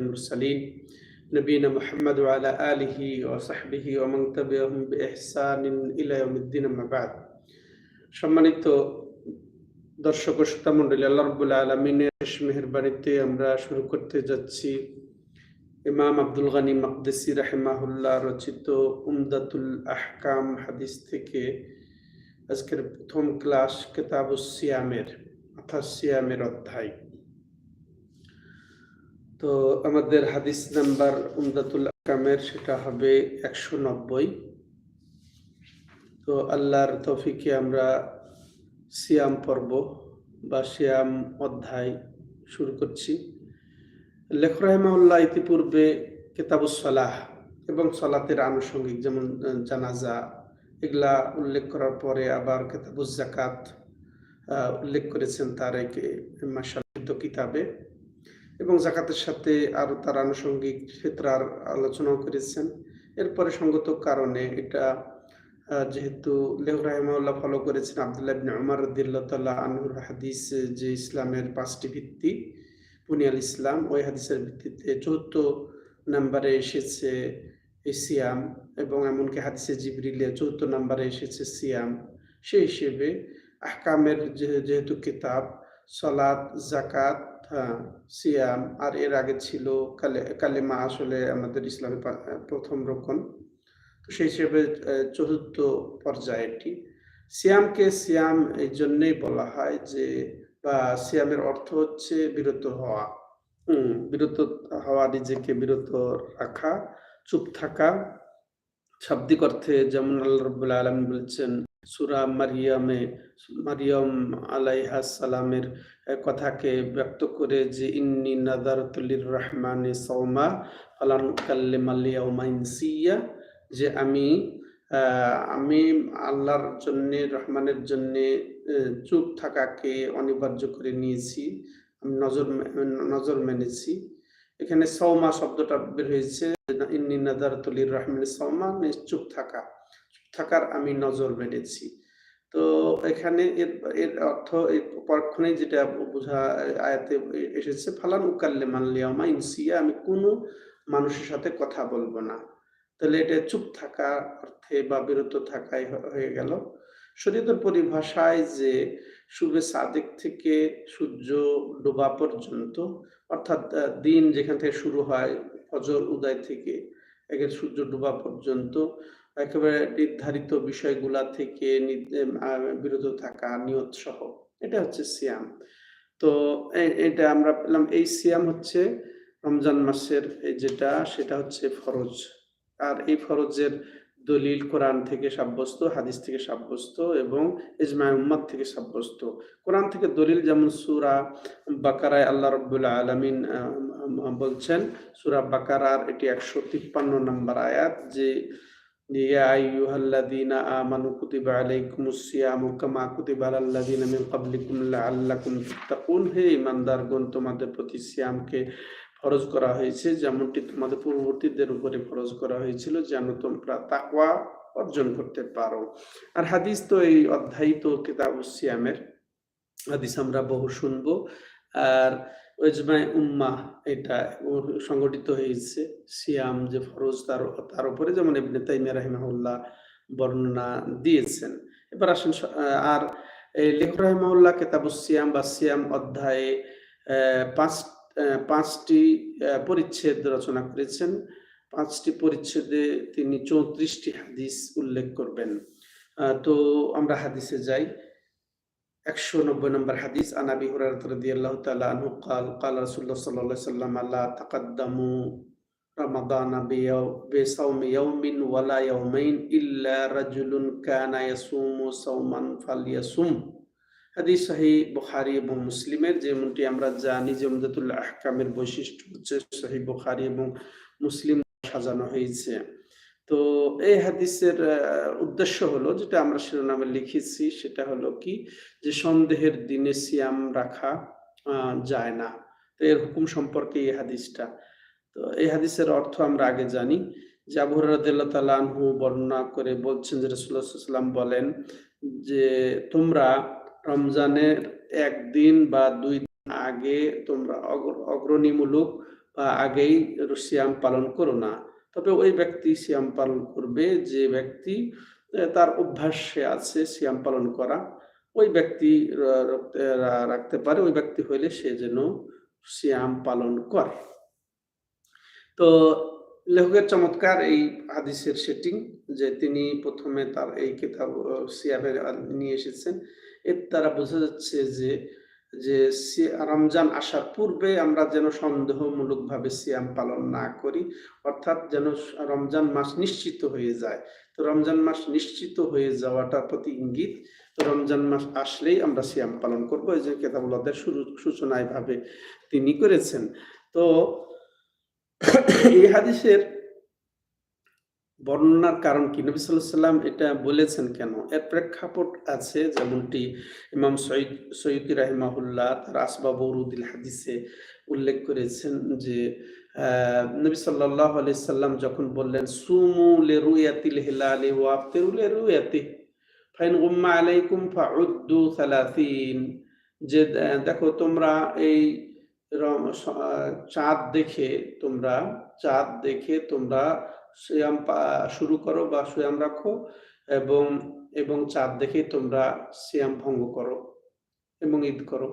المرسلين نبينا محمد وعلى آله وصحبه ومن تبعهم بإحسان إلى يوم الدين أما بعد সম্মানিত দর্শক ও শ্রোতা মন্ডলী আল্লাহ রব্বুল আলমিনের শেষ মেহরবানিতে আমরা শুরু করতে যাচ্ছি ইমাম আব্দুল গানি মাকদেসি রাহেমাহুল্লাহ রচিত উমদাতুল আহকাম হাদিস থেকে আজকের প্রথম ক্লাস কেতাবুস সিয়ামের অর্থাৎ সিয়ামের অধ্যায় তো আমাদের হাদিস নাম্বার উমদাতুল আহকামের সেটা হবে একশো নব্বই। তো আল্লাহর তফিকে আমরা সিয়াম পর্ব বা সিয়াম অধ্যায় শুরু করছি। লেখ রহমাউল্লাহ ইতিপূর্বে কেতাবুসলাহ এবং সলাতের আনুষঙ্গিক যেমন জানাজা, এগুলা উল্লেখ করার পরে আবার কেতাবুজ জাকাত উল্লেখ করেছেন তার একে মাসালিদ্ধ কিতাবে। এবং জাকাতের সাথে আরও তার আনুষঙ্গিক ক্ষেত্রার আলোচনাও করেছেন। এরপরে সঙ্গত কারণে এটা যেহেতু লেহ রাহিমাউল্লাহ ফলো করেছেন আবদুল্লাহ ইবনে উমর রদিল্লাহ আনহুর হাদিস, যে ইসলামের পাঁচটি ভিত্তি, বুনিয়াল ইসলাম, ওই হাদিসের ভিত্তিতে চতুর্থ নাম্বারে এসেছে সিয়াম এবং এমনকি হাদিসে জিবরিলে চতুর্থ নাম্বারে এসেছে সিয়াম। সেই হিসেবে আহকামের যেহেতু কিতাব সলাদ জাকাত হ্যাঁ সিয়াম আর এর আগে ছিল কালে, কালেমা আসলে আমাদের ইসলামের প্রথম রকম তো সেই হিসেবে চতুর্থ পর্যায়ে এটি। সিয়ামকে সিয়াম এই জন্যেই বলা হয় যে, বা সিয়ামের অর্থ হচ্ছে বিরত হওয়া। হুম, বিরত হওয়া, নিজেকে বিরত রাখা, চুপ থাকা। শাব্দিক অর্থে যেমন আল্লাহ রবুল্লা আলম বলছেন সুরা মারিয়ামে, মারিয়ম আলাইহা সালামের কথাকে ব্যক্ত করে যে, ইন্নি নাদারতুল্লির রহমানে সৌমা আলান কাল্লেম আলিয়া যে আমি আমি আল্লাহর জন্যে, রহমানের জন্যে চুপ থাকাকে অনিবার্য করে নিয়েছি, আমি নজর নজর মেনেছি। এখানে সৌমা শব্দটা বের হয়েছে, ইন্নি নাদারতুল্লির রহমানে সৌমা চুপ থাকা থাকার আমি নজর বেড়েছি। তো এখানে এর এর অর্থ পরক্ষণে যেটা বোঝা আয়াতে এসেছে, ফালান উকাল্লে মানলিয়ামা ইনসিয়া আমি কোনো মানুষের সাথে কথা বলব না। তাহলে এটা চুপ থাকা অর্থে বা বিরত থাকাই হয়ে গেল। শরীরের পরিভাষায় যে শুভে সাদেক থেকে সূর্য ডোবা পর্যন্ত, অর্থাৎ দিন যেখান থেকে শুরু হয়, ফজর, উদয় থেকে একের সূর্য ডোবা পর্যন্ত একেবারে নির্ধারিত বিষয়গুলা থেকে বিরত থাকা, নিয়ত সহ। এটা হচ্ছে সিয়াম। তো এটা আমরা পেলাম, এই সিয়াম হচ্ছে রমজান মাসের যেটা, সেটা হচ্ছে ফরজ। আর এই ফরজের দলিল কোরআন থেকে সাব্যস্ত, হাদিস থেকে সাব্যস্ত এবং ইজমায় উম্মাদ থেকে সাব্যস্ত। কোরআন থেকে দলিল যেমন সুরা বাকারায় আল্লাহ রব্বুল্লাহ আলমিন বলছেন, সুরা বাকারার এটি একশো তিপ্পান্ন নম্বর আয়াত, যে يا أيها الذين آمنوا كتب عليكم الصيام كما كتب على الذين من قبلكم لعلكم تتقون হে ইমানদারগণ তোমাদের প্রতি সিয়ামকে ফরজ করা হয়েছে যেমনটি তোমাদের পূর্ববর্তীদের উপরে ফরজ করা হয়েছিল যেন তোমরা তাকওয়া অর্জন করতে পারো আর হাদিস তো এই অধ্যায়িত তো কিতাব সিয়ামের হাদিস আমরা বহু শুনবো আর ওয়েজমাই উম্মা এটা সংগঠিত হয়েছে। সিয়াম যে ফরজ তার তার উপরে যেমন ইবনে তাইমিয়া রাহিমাহুল্লাহ বর্ণনা দিয়েছেন। এবার আসেন আর এই লেখ রাহিমাহুল্লাহ কেতাবুস সিয়াম বা সিয়াম অধ্যায়ে পাঁচ পাঁচটি পরিচ্ছেদ রচনা করেছেন। পাঁচটি পরিচ্ছেদে তিনি চৌত্রিশটি হাদিস উল্লেখ করবেন। তো আমরা হাদিসে যাই। একশো নব্বই নম্বর হাদিস আনাবি হুরারত রাদিয়াল্লাহু তাআলা আনহু قال قال رسول الله صلى الله عليه وسلم لا تقدموا رمضان بصوم يوم ولا يومين إلا رجل كان يصوم صوما فليصوم হাদিস সহি বুখারি এবং মুসলিমের যেমনটি আমরা জানি যে উমদাতুল আহকামের বৈশিষ্ট্য হচ্ছে সহি বুখারি এবং মুসলিম সাজানো হয়েছে তো এই হাদিসের উদ্দেশ্য হলো যেটা আমরা শিরোনামে লিখেছি সেটা হলো কি যে সন্দেহের দিনে সিয়াম রাখা যায় না। তো এর হুকুম সম্পর্কে এই হাদিসটা। তো এই হাদিসের অর্থ আমরা আগে জানি। যে আবু আনহু বর্ণনা করে বলছেন যে রসুল্লাহাম বলেন যে তোমরা রমজানের একদিন বা দুই দিন আগে তোমরা অগ্রণীমূলক বা আগেই সিয়াম পালন করো না। তবে ওই ব্যক্তি সিয়াম পালন করবে, যে ব্যক্তি তার অভ্যাসে আছে সিয়াম পালন করা, ওই ব্যক্তি রাখতে- পারে, ওই ব্যক্তি হইলে সে যেন সিয়াম পালন করে। তো লেখকের চমৎকার এই হাদিসের সেটিং যে তিনি প্রথমে তার এই কিতাব সিয়ামের নিয়ে এসেছেন। এর দ্বারা বোঝা যাচ্ছে যে যে রমজান আসার পূর্বে আমরা যেন সন্দেহমূলকভাবে সিয়াম পালন না করি, অর্থাৎ যেন রমজান মাস নিশ্চিত হয়ে যায়। তো রমজান মাস নিশ্চিত হয়ে যাওয়াটার প্রতি ইঙ্গিত তো রমজান মাস আসলেই আমরা সিয়াম পালন করব। এই যে কেতাবুল্লাদের সূচনায় ভাবে তিনি করেছেন। তো এই হাদিসের বর্ণনার কারণ কি? নবী সাল্লাম এটা বলেছেন কেন? এর প্রেক্ষাপট আছে যেমনটি ইমাম সৈয়দ সৈয়দি রাহিমাহুল্লাহ তার আসবাব উরুদিল হাদিসে উল্লেখ করেছেন যে নবী সাল্লাল্লাহু আলাইহি সাল্লাম যখন বললেন, সুমু লিরুয়াতিল হিলালি ওয়া আফতিরু লিরুয়াতি ফাইন গুম্মা আলাইকুম ফাউদ্দু সালাসিন। যে, দেখো, তোমরা এই চাঁদ দেখে তোমরা, চাঁদ দেখে তোমরা সিয়াম শুরু করো বা সিয়াম রাখো এবং এবং চাঁদ দেখে তোমরা সিয়াম ভঙ্গ করো এবং ঈদ করো।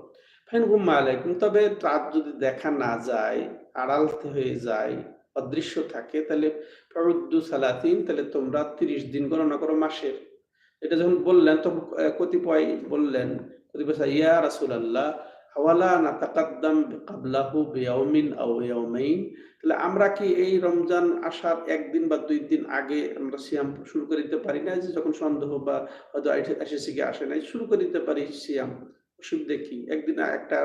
ফাইন গুম্মা আলাইকুম। তবে চাঁদ যদি দেখা না যায়, আড়াল হয়ে যায়, অদৃশ্য থাকে, তাহলে ফরুদ্দু সালাতিন, তাহলে তোমরা তিরিশ দিন গণনা করো মাসের। এটা যখন বললেন, তখন কতিপয় বললেন, কতিপয় ইয়া রাসূলুল্লাহ হাওয়ালা নাতাকাদ্দাম কাবলাহু বিয়াউমিন আও তাহলে আমরা কি এই রমজান আসার একদিন বা দুই দিন আগে আমরা সিয়াম শুরু করে দিতে পারি না? যে যখন সন্দেহ বা হয়তো এসেছে কি আসে নাই, শুরু করে দিতে পারি সিয়াম। অসুবিধা কি? একদিন একটা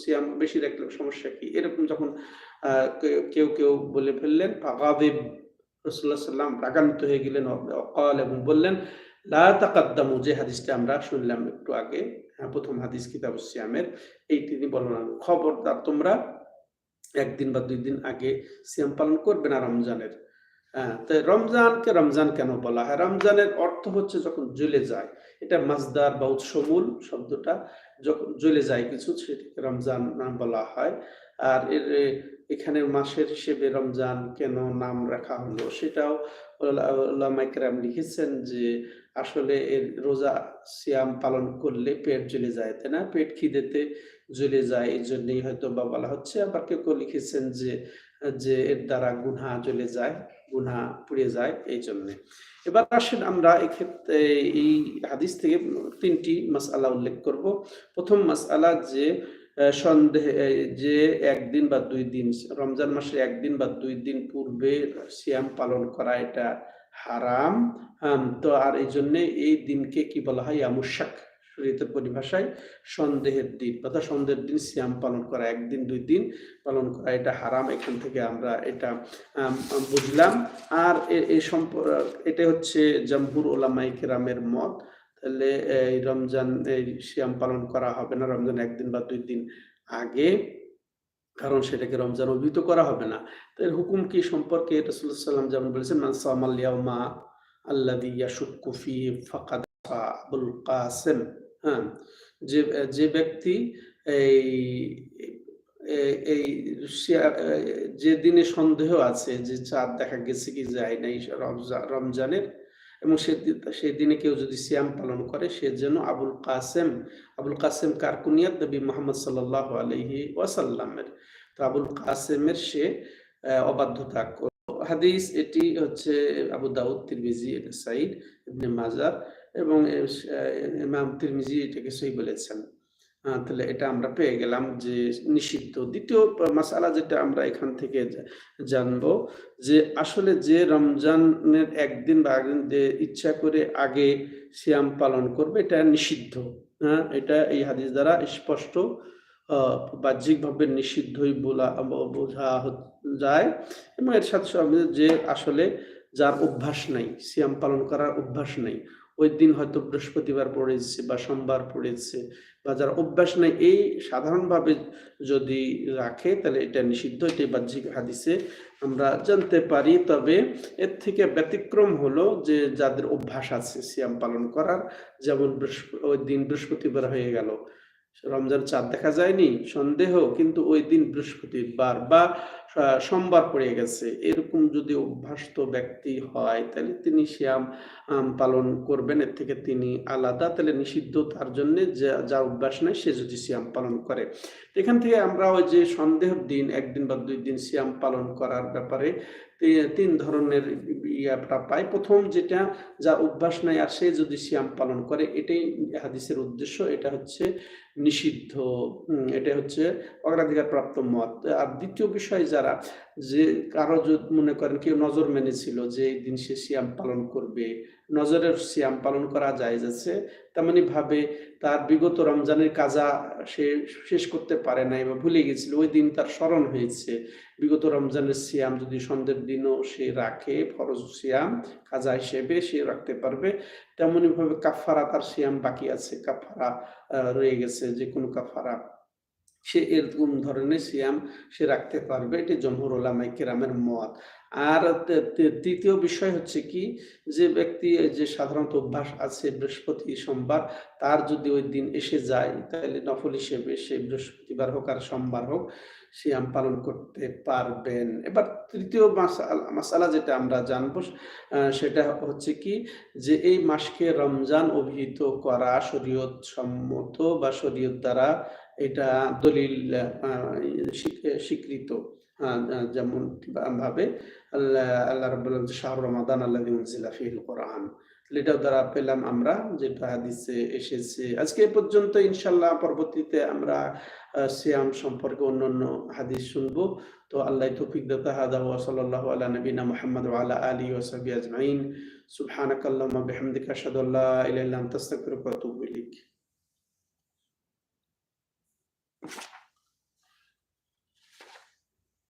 সিয়াম বেশি রাখলে সমস্যা কি? এরকম যখন কেউ কেউ বলে ফেললেন, ফাগাদিব রসুল্লাহ সাল্লাম রাগান্বিত হয়ে গেলেন অকাল এবং বললেন লা তাকাদ্দামু যে হাদিসটা আমরা শুনলাম একটু আগে হ্যাঁ, প্রথম হাদিস কিতাব সিয়ামের এই তিনি বললেন খবরদার তোমরা একদিন বা দুই দিন আগে সিয়াম পালন করবে না রমজানের। হ্যাঁ তো রমজানকে রমজান কেন বলা হয়? রমজানের অর্থ হচ্ছে যখন জ্বলে যায় এটা মাজদার বা উৎসমূল শব্দটা যখন জ্বলে যায় কিছু সেটাকে রমজান নাম বলা হয়। আর এর এখানে মাসের হিসেবে রমজান কেন নাম রাখা হলো? সেটাও ওলামাইকরাম লিখেছেন যে আসলে এর রোজা সিয়াম পালন করলে পেট জ্বলে যায়, তাই না? পেট খিদেতে জ্বলে যায়, এই জন্যই হয়তো বা বলা হচ্ছে। আবার কেউ কেউ লিখেছেন যে যে এর দ্বারা গুনহা জ্বলে যায়, গুনহা পুড়ে যায়, এই জন্যে। এবার আসেন আমরা এক্ষেত্রে এই হাদিস থেকে তিনটি মাসআলা উল্লেখ করব। প্রথম মাসআলা যে সন্দেহ যে একদিন বা দুই দিন, রমজান মাসে একদিন বা দুই দিন পূর্বে সিয়াম পালন করা এটা হারাম। তো আর এই জন্য এই দিনকে কি বলা হয়? আমুশাক শরীয়তের পরিভাষায় সন্দেহের দিন, অর্থাৎ সন্দেহের দিন সিয়াম পালন করা, একদিন, দুই দিন পালন করা, এটা হারাম। এখান থেকে আমরা এটা বুঝলাম। আর এই সম্প এটা হচ্ছে জামহুর ওলামাই কেরামের মত। তাহলে, এই রমজান, এই সিয়াম পালন করা হবে না, রমজান একদিন বা দুই দিন আগে। কারণ সেটাকে রমজান অভিহিত করা হবে না। তো এর হুকুম কি সম্পর্কে রসুল্লাহ সাল্লাম যেমন বলেছেন, মান সামাল ইয়াউমা আল্লাযী ইয়াশুক্কু ফিহি ফাকাদ আবুল কাসেম। হ্যাঁ যে যে ব্যক্তি এই এই যে দিনে সন্দেহ আছে যে চাঁদ দেখা গেছে কি যায় নাই রমজা- রমজানের এবং সেই দিনে কেউ যদি সিয়াম পালন করে, সে যেন আবুল কাসেম আবুল কাসেম কারকুনিয়াত নবী মোহাম্মদ সাল্লাহ আলহি ওয়াসাল্লামের তো আবুল কাসেমের সে অবাধ্যতা। হাদিস, এটি হচ্ছে আবু দাউদ, তিরমিজি সাইদ ইবনে মাজার এবং ইমাম তিরমিজি এটাকে সই বলেছেন তাহলে এটা আমরা পেয়ে গেলাম যে নিষিদ্ধ। দ্বিতীয় মাসালা যেটা আমরা এখান থেকে জানব যে আসলে যে রমজানের একদিন বা একদিন ইচ্ছা করে আগে সিয়াম পালন করবে, এটা নিষিদ্ধ। হ্যাঁ এটা এই হাদিস দ্বারা স্পষ্ট বাহ্যিকভাবে নিষিদ্ধই বলা বোঝা যায় এবং এর সাথে সাথে যে আসলে যার অভ্যাস নাই, সিয়াম পালন করার অভ্যাস নেই ওই দিন হয়তো বৃহস্পতিবার পড়েছে বা সোমবার পড়েছে বা যার অভ্যাস নেই, এই সাধারণভাবে যদি রাখে, তাহলে এটা নিষিদ্ধ এটি বাহ্যিক হাদিসে আমরা জানতে পারি। তবে এর থেকে ব্যতিক্রম হলো যে যাদের অভ্যাস আছে সিয়াম পালন করার, যেমন ওই দিন বৃহস্পতিবার হয়ে গেল। রমজান চাঁদ দেখা যায়নি, সন্দেহ, কিন্তু ওই দিন বৃহস্পতিবার বা সোমবার পড়ে গেছে। এরকম যদি অভ্যাস্ত ব্যক্তি হয়, তাহলে তিনি শ্যাম পালন করবেন। এর থেকে তিনি আলাদা। তাহলে নিষিদ্ধ তার জন্য যা যা অভ্যাস নেই, সে যদি শ্যাম পালন করে। এখান থেকে আমরা ওই যে সন্দেহের দিন, একদিন বা দুই দিন শ্যাম পালন করার ব্যাপারে তিন ধরনের ইয়াটা পাই প্রথম যেটা যার অভ্যাস নাই আর সে যদি সিয়াম পালন করে, এটাই হাদিসের উদ্দেশ্য। এটা হচ্ছে নিষিদ্ধ এটা হচ্ছে অগ্রাধিকার প্রাপ্ত মত। আর দ্বিতীয় বিষয় যারা, যে কারও মনে করেন কেউ নজর মেনেছিল যে এই দিন সে সিয়াম পালন করবে, নজরের সিয়াম পালন করা যায় যাচ্ছে তেমনি ভাবে তার বিগত রমজানের কাজা সে শেষ করতে পারে নাই বা ভুলে গেছিল, ওই দিন তার স্মরণ হয়েছে। বিগত রমজানের সিয়াম যদি সন্ধ্যের দিনও সে রাখে, ফরজ সিয়াম কাজা হিসেবে সে রাখতে পারবে, তেমনি ভাবে কাফারা তার সিয়াম বাকি আছে কাফারা রয়ে গেছে যে কোনো কাফারা সে এরকম ধরনের সিয়াম সে রাখতে পারবে। এটি জমহুর ওলামাই কেরামের মত। আর তৃতীয় বিষয় হচ্ছে কি? যে ব্যক্তি, যে সাধারণত অভ্যাস আছে বৃহস্পতি, সোমবার, তার যদি ওই দিন এসে যায়, তাহলে নফল হিসেবে সে বৃহস্পতিবার হোক আর সোমবার হোক সিয়াম পালন করতে পারবেন। এবার তৃতীয় মাসালা যেটা আমরা জানব সেটা হচ্ছে কি? যে এই মাসকে রমজান অভিহিত করা শরীয়ত সম্মত বা শরীয়ত দ্বারা এটা দলিল স্বীকৃত যেমন ভাবে আল্লাহ আল্লাহ শাহর রমাদান উনজিলা কোরআন এটাও দ্বারা পেলাম আমরা যেটা হাদিসে এসেছে। আজকে পর্যন্ত ইনশাল্লাহ পরবর্তীতে আমরা সিয়াম সম্পর্কে অন্যান্য হাদিস শুনব। তো আল্লাহ তৌফিক দাতা হাদা ওয়া সাল্লাল্লাহু আলা নবিনা মুহাম্মদ ওয়া আলা আলিহি ওয়া সাহবিহি আজমাইন। সুবহানাকাল্লাহুম্মা বিহামদিকা আশহাদু আল্লা ইলাহা ইল্লা আনতা আস্তাগফিরুকা ওয়া আতুবু ইলাইক। you